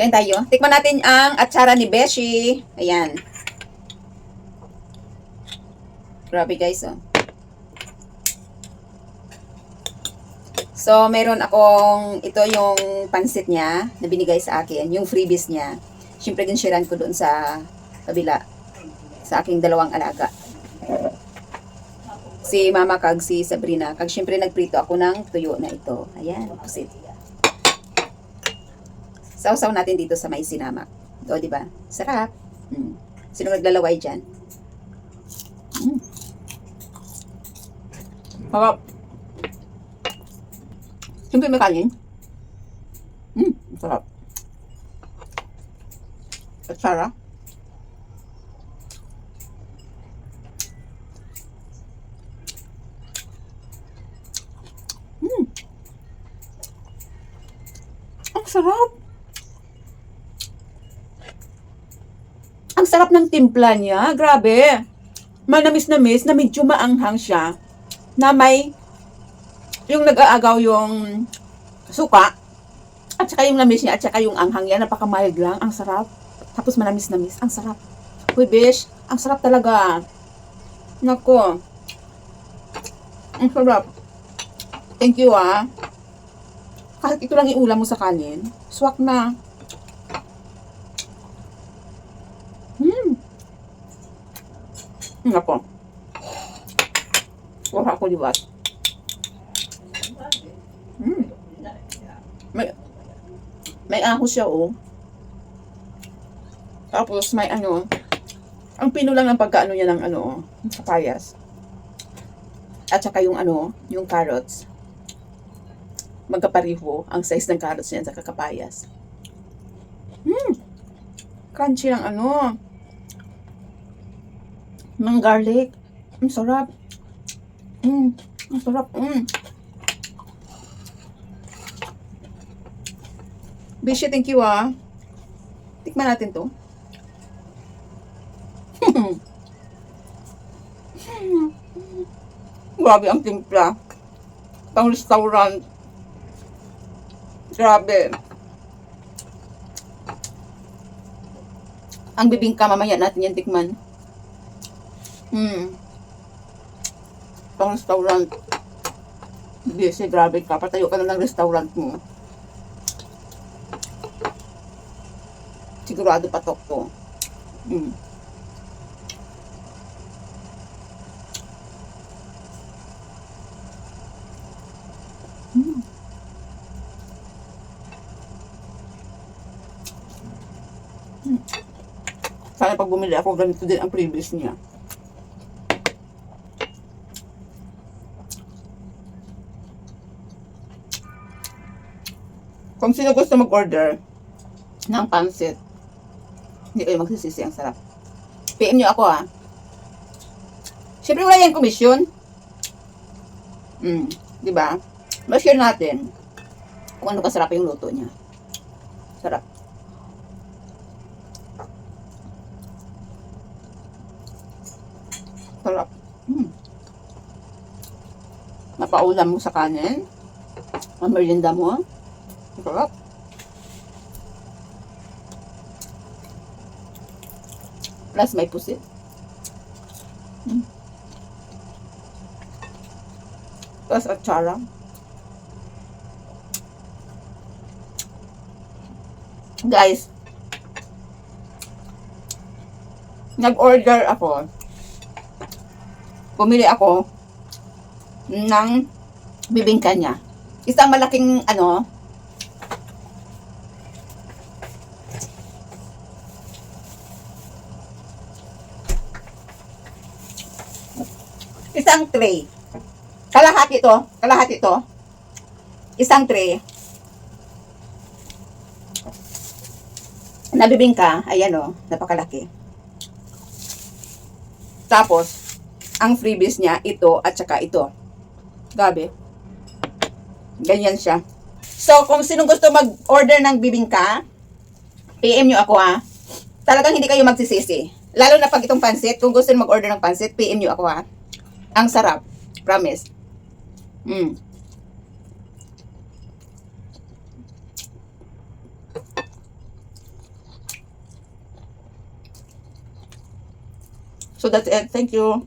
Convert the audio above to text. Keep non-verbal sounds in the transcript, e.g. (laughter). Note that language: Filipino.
Kain tayo. Tikman natin ang atsara ni Beshi. Ayan. Grabe guys, oh. So, meron akong, ito yung pansit niya na binigay sa akin, yung freebies niya. Siyempre, ginshiran ko doon sa kabila, sa aking dalawang alaga. Si Mama kag si Sabrina. Kag siyempre nagprito ako ng tuyo na ito. Ayan, pusit. Sausaw natin dito sa may sinamak. O, di ba? Sarap. Mm. Sino naglalaway dyan? Mm. Sarap. Siyempre may kanin. Mm, sarap. At sarap. Mm. Ang sarap. Sarap ng timpla niya. Grabe. Manamis-namis na medyo maanghang siya. Na may yung nag-aagaw yung suka at saka yung lamis niya at saka yung anghang niya. Napaka-mild lang. Ang sarap. Tapos manamis-namis. Ang sarap. Uy, bish. Ang sarap talaga. Nako. Ang sarap. Thank you, ah. Kahit ito lang iulam mo sa kanin, swak na. Hmm. Nako. Wala ko liwat. Hmm. May, may ahos siya, oh. Tapos may ano, ang pino lang ng pagkaano niya ng ano, oh, papayas. At saka yung ano, yung carrots. Magkapariho ang size ng carrots niya sa kakapayas. Hmm. Crunchy ang ano. Ng garlic. Ang sarap. Hmm. Ang sarap. Hmm. Bishi, thank you ah. Tikman natin to. (laughs) Grabe ang timpla. Pang restaurant. Grabe. Ang bibingka, mamaya natin yan tikman. Hmm. Pang restaurant. Busy, grabe ka. Patayo ka na ng restaurant mo. Sigurado patok to. Hmm. Hmm. Sana pag bumili ako, ganito din ang previous niya. Kung sino gusto mag-order ng pansit, hindi kayo magsisisi. Ang sarap. PM nyo ako ah. Siyempre wala yan komisyon. Mm, di ba? Ma-share natin kung ano kasarap yung luto niya. Sarap. Sarap. Mm. Napaulam mo sa kanin. Mamerinda mo. Sarap. Plus may pusit. Mm. Plus atsara. Guys, nag-order ako. Pumili ako ng bibingka niya. Isang malaking ano, isang tray. Kalahati to, kalahati to. Isang tray. Nabibingka, ayan o, napakalaki. Tapos, ang freebies niya, ito at saka ito. Gabi. Ganyan siya. So, kung sinong gusto mag-order ng bibingka, PM nyo ako ha. Talagang hindi kayo magsisisi. Lalo na pag itong pansit, kung gusto mag-order ng pansit, PM nyo ako ha. Ang sarap. Promise. Mm. So that's it. Thank you.